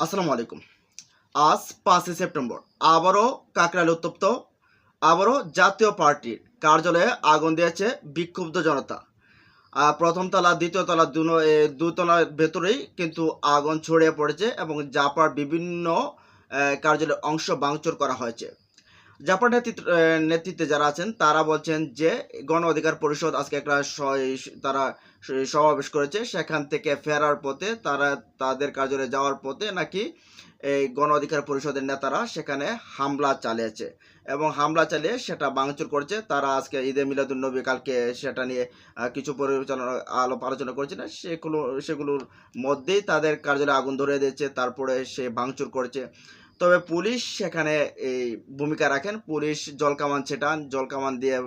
আসসালামু আলাইকুম। আজ পাঁচই সেপ্টেম্বর। আবারও কাকরাইল উত্তপ্ত। আবারও জাতীয় পার্টির কার্যালয়ে আগুন দিয়েছে বিক্ষুব্ধ জনতা। প্রথম তলা, দ্বিতীয় তলা দুতলার ভেতরেই কিন্তু আগুন ছড়িয়ে পড়েছে এবং জাপার বিভিন্ন কার্যালয়ের অংশ ভাঙচুর করা হয়েছে। জাপার নেতৃত্ব নেতৃত্বে যারা আছেন, তারা বলছেন যে গণ অধিকার পরিষদ আজকে একটা তারা সমাবেশ করেছে। সেখান থেকে ফেরার পথে তারা, তাদের কার্যালয়ে যাওয়ার পথে নাকি এই গণ অধিকার পরিষদের নেতারা সেখানে হামলা চালিয়েছে এবং হামলা চালিয়ে সেটা ভাঙচুর করছে। তারা আজকে ঈদে মিলাদুল নবী কালকে সেটা নিয়ে কিছু পরিচালনা, আলোপ আলোচনা করছে না। সেগুলো, সেগুলোর মধ্যেই তাদের কার্যালয়ে আগুন ধরে দিয়েছে। তারপরে সে ভাঙচুর করেছে। তবে পুলিশ সেখানে এই ভূমিকা রাখেন। পুলিশ জলকামান ছেটান জলকামান দিয়ে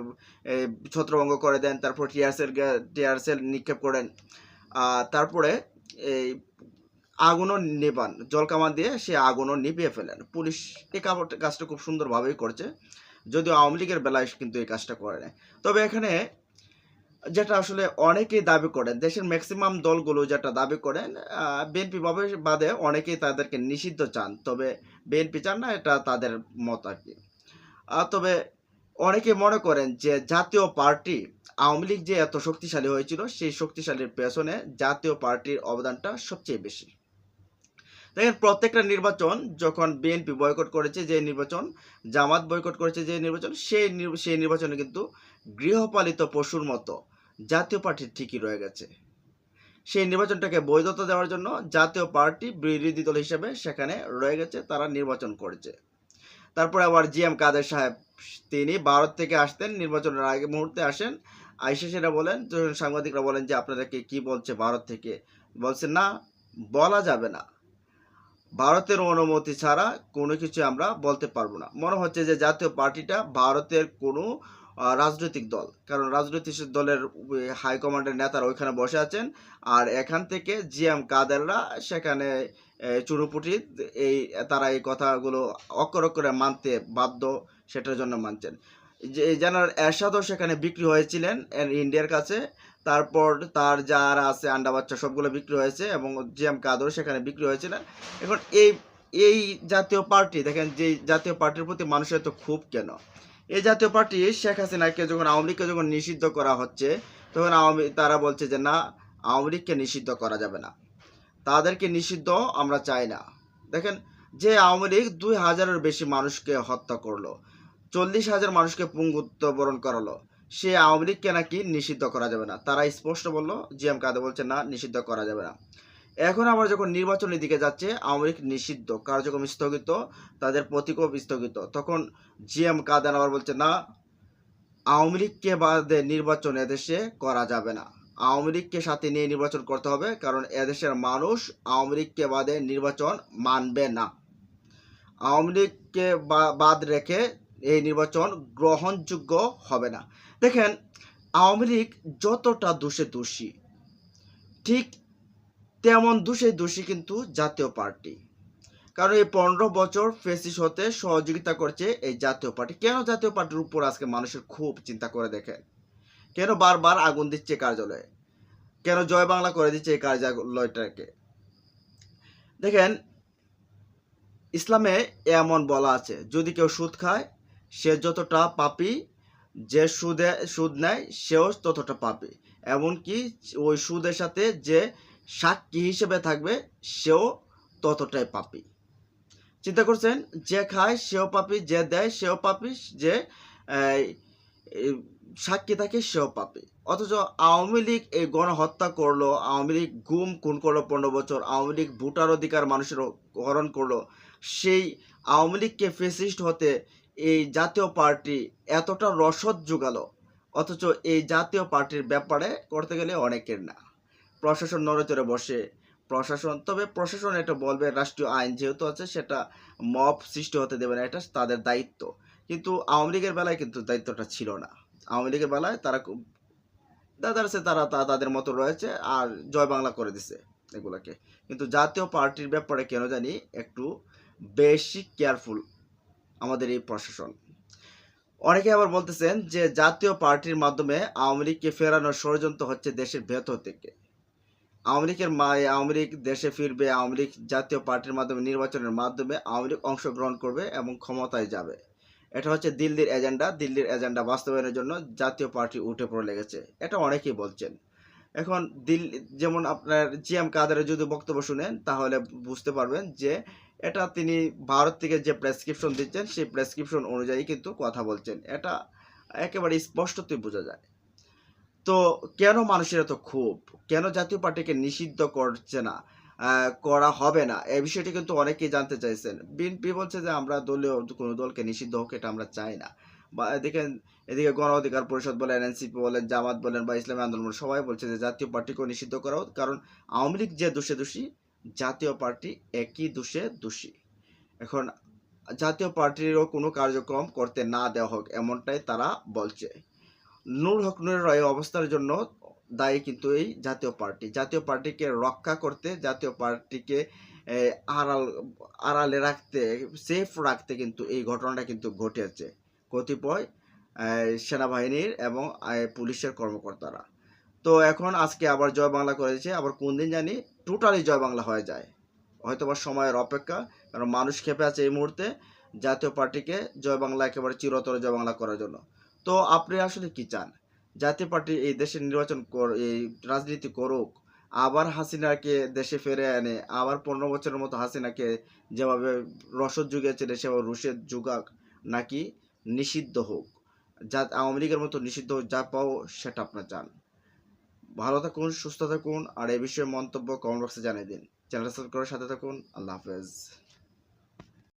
ছত্রভঙ্গ করে দেন, তারপর টিয়ারসেল টিয়ারসেল নিক্ষেপ করেন তারপরে এই আগুনও নেবান জলকামান দিয়ে সে আগুনও নিভিয়ে ফেলেন। পুলিশ এই কাজটা খুব সুন্দরভাবেই করছে, যদিও আওয়ামী লীগের বেলায় কিন্তু এই কাজটা করে না তবে এখানে যেটা আসলে অনেকেই দাবি করেন, দেশের ম্যাক্সিমাম দলগুলো যেটা দাবি করেন বিএনপি ভাবে বাদে অনেকেই তাদেরকে নিষিদ্ধ চান, তবে বিএনপি চান না, এটা তাদের মত আর কি। তবে অনেকে মনে করেন যে জাতীয় পার্টি, আওয়ামী লীগ যে এত শক্তিশালী হয়েছিল, সেই শক্তিশালীর পেছনে জাতীয় পার্টির অবদানটা সবচেয়ে বেশি। দেখেন, প্রত্যেকটা নির্বাচন যখন বিএনপি বয়কট করেছে যে নির্বাচন, জামাত বয়কট করেছে যে নির্বাচন, সেই সেই নির্বাচনে কিন্তু গৃহপালিত পশুর মতো জাতীয় পার্টি ঠিকই রয়ে গেছে। সেই নির্বাচনটাকে বৈধতা দেওয়ার জন্য জাতীয় পার্টি বিরোধী দল হিসেবে সেখানে রয়ে গেছে, তারা নির্বাচন করেছে। তারপরে আবার জি এম কাদের সাহেব, তিনি ভারত থেকে আসতেন, নির্বাচনের আগে মুহূর্তে আসেন। আইসে সেটা বলেন, তখন সাংবাদিকরা বলেন যে, আপনাদেরকে কি বলছে ভারত থেকে? বলছে না, বলা যাবে না। ভারতের অনুমতি ছাড়া কোনো কিছু আমরা বলতে পারব না। মনে হচ্ছে যে, জাতীয় পার্টিটা ভারতের কোনো রাজনৈতিক দল। কারণ রাজনৈতিক দলের হাইকমান্ডের নেতারা ওইখানে বসে আছেন। আর এখান থেকে জি এম কাদেররা সেখানে চুরুপুটি, এই, তারা এই কথাগুলো অক্ষর অক্ষরে মানতে বাধ্য সেটার জন্য মানছেন। যে জেনারেল এরশাদও সেখানে বিক্রি হয়েছিলেন ইন্ডিয়ার কাছে। তারপর তার যারা আছে, আন্ডা বাচ্চা, সবগুলো বিক্রি হয়েছে এবং জি এম কাদর সেখানে বিক্রি হয়েছিলেন। এখন এই এই জাতীয় পার্টি, দেখেন যে জাতীয় পার্টির প্রতি মানুষের তো খুব কেন? এই জাতীয় পার্টি শেখ হাসিনাকে যখন আওয়ামী লীগকে যখন নিষিদ্ধ করা হচ্ছে, তখন আওয়ামী, তারা বলছে যে না, আওয়ামী লীগকে নিষিদ্ধ করা যাবে না। তাদেরকে নিষিদ্ধ আমরা চাই না। দেখেন, যে আওয়ামী লীগ দুই হাজারের বেশি মানুষকে হত্যা করল, চল্লিশ হাজার মানুষকে পুঙ্গুত্ব বরণ করালো, সে আওয়ামী লীগকে নাকি নিষিদ্ধ করা যাবে না। তারা স্পষ্ট বলল জিএম কাদে বলছে না, নিষিদ্ধ করা যাবে না। এখন আবার যখন নির্বাচনের দিকে যাচ্ছে, আওয়ামী লীগ নিষিদ্ধ, কার্যক্রম স্থগিত, তাদের প্রতীকও স্থগিত, তখন জি এম কাদান আবার বলছে, না, আওয়ামী লীগকে বাদে নির্বাচন এদেশে করা যাবে না। আওয়ামী লীগকে সাথে নিয়ে নির্বাচন করতে হবে, কারণ এদেশের মানুষ আওয়ামী লীগকে বাদে নির্বাচন মানবে না। আওয়ামী লীগকে বাদ রেখে এই নির্বাচন গ্রহণযোগ্য হবে না। দেখেন, আওয়ামী লীগ যতটা দোষে দোষী, ঠিক তেমন দোষে দোষী কিন্তু জাতীয় পার্টি। কারণ এই পনেরো বছর ফেসিস হতে সহযোগিতা করছে এই জাতীয় পার্টি। কেন জাতীয় পার্টির উপর আজকে মানুষের খুব চিন্তা করে দেখেন? কেন বারবার আগুন দিচ্ছে কার্যালয়ে? কেন জয় বাংলা করে দিচ্ছে এই কার্যালয়টাকে? দেখেন, ইসলামে এমন বলা আছে, যদি কেউ সুদ খায়, সে যতটা পাপি যে সুদে সুদ নেয়, সেও ততটা পাপি। এমনকি ওই সুদের সাথে যে সাক্ষী হিসেবে থাকবে, সেও ততটাই পাপি। চিন্তা করছেন, যে খায় সেও পাপি, যে দেয় সেও পাপি, যে সাক্ষী থাকে সেও পাপি। অথচ আওয়ামী লীগ এই গণহত্যা করল, আওয়ামী লীগ গুম, খুন করল পনেরো বছর, আওয়ামী লীগ ভোটার অধিকার মানুষের হরণ করল। সেই আওয়ামী লীগকে ফেসিস্ট হতে এই জাতীয় পার্টি এতটা রসদ যোগালো অথচ এই জাতীয় পার্টির ব্যাপারে করতে গেলে অনেকের না। প্রশাসন নড়েচড়ে বসে। প্রশাসন, তবে প্রশাসন এটা বলবে, রাষ্ট্রীয় আইন যেহেতু আছে, সেটা মব সৃষ্টি হতে দেবে না, এটা তাদের দায়িত্ব। কিন্তু আওয়ামী লীগের বেলায় কিন্তু দায়িত্বটা ছিল না। আওয়ামী লীগের বেলায় তারা দাদার সে তারা তাদের মতো রয়েছে আর জয় বাংলা করে দিছে এগুলাকে। কিন্তু জাতীয় পার্টির ব্যাপারে কেন জানি একটু বেশি কেয়ারফুল আমাদের এই প্রশাসন। অনেকে আবার বলতেছেন যে জাতীয় পার্টির মাধ্যমে আওয়ামী লীগকে ফেরানোর ষড়যন্ত্র হচ্ছে দেশের ভেতর থেকে। আওয়ামী লীগের মা আওয়ামী লীগ দেশে ফিরবে, আওয়ামী লীগ জাতীয় পার্টির মাধ্যমে নির্বাচনের মাধ্যমে আওয়ামী লীগ অংশগ্রহণ করবে এবং ক্ষমতায় যাবে। এটা হচ্ছে দিল্লির এজেন্ডা। দিল্লির এজেন্ডা বাস্তবায়নের জন্য জাতীয় পার্টি উঠে পড়ে লেগেছে। এটা অনেকেই বলছেন। এখন দিল্লি যেমন আপনার জি এম কাদারের যদি বক্তব্য শুনেন, তাহলে বুঝতে পারবেন যে এটা তিনি ভারত থেকে যে প্রেসক্রিপশন দিচ্ছেন, সেই প্রেসক্রিপশন অনুযায়ী কিন্তু কথা বলছেন। এটা একেবারে স্পষ্টতই বোঝা যায়। তো কেন মানুষের এত ক্ষোভ? কেন জাতীয় পার্টিকে নিষিদ্ধ করছে না? করা হবে না? এই বিষয়টি কিন্তু অনেকেই জানতে চাইছেন। বিএনপি বলছে যে আমরা দলীয় কোনো দলকে নিষিদ্ধ হোক, এটা আমরা চাই না। বা এদিকে এদিকে গণ অধিকার পরিষদ বলেন, এনসিপি বলেন, জামাত বলেন বা ইসলামী আন্দোলন সবাই বলছে যে জাতীয় পার্টিকেও নিষিদ্ধ করা হোক, কারণ আওয়ামী লীগ যে দোষে দোষী, জাতীয় পার্টি একই দোষে দোষী। এখন জাতীয় পার্টিরও কোনো কার্যক্রম করতে না দেওয়া হোক, এমনটাই তারা বলছে। নূর হক নূরের অবস্থার জন্য দায়ী কিন্তু এই জাতীয় পার্টি। জাতীয় পার্টিকে রক্ষা করতে, জাতীয় পার্টিকে আড়াল, আড়ালে রাখতে সেফ রাখতে কিন্তু এই ঘটনাটা কিন্তু ঘটেছে। কতিপয় সেনাবাহিনীর এবং পুলিশের কর্মকর্তারা। তো এখন আজকে আবার জয় বাংলা করেছে। আবার কোন দিন জানি টোটালি জয় বাংলা হয়ে যায়। হয়তো বা সময়ের অপেক্ষা, কারণ মানুষ খেপে আছে এই মুহূর্তে জাতীয় পার্টিকে জয় বাংলা একেবারে চিরতরে জয় বাংলা করার জন্য। তো আপনি আসলে কি চান? জাতীয় পার্টি এই দেশে নির্বাচন এই রাজনীতি করুক, আবার হাসিনাকে দেশে ফিরে এনে, আবার পনেরো বছরের মতো হাসিনাকে যেভাবে রসদ যুগিয়েছিল সেভাবে রুশেদ যুগাক নাকি নিষিদ্ধ হোক? যা আওয়ামী লীগের মতো নিষিদ্ধ হোক, যা পাও সেটা আপনার চান। ভালো থাকুন, সুস্থ থাকুন, আর এই বিষয়ে মন্তব্য কমেন্ট বক্সে জানিয়ে দিন। চ্যানেল সাবস্ক্রাইব করার সাথে থাকুন। আল্লাহ হাফেজ।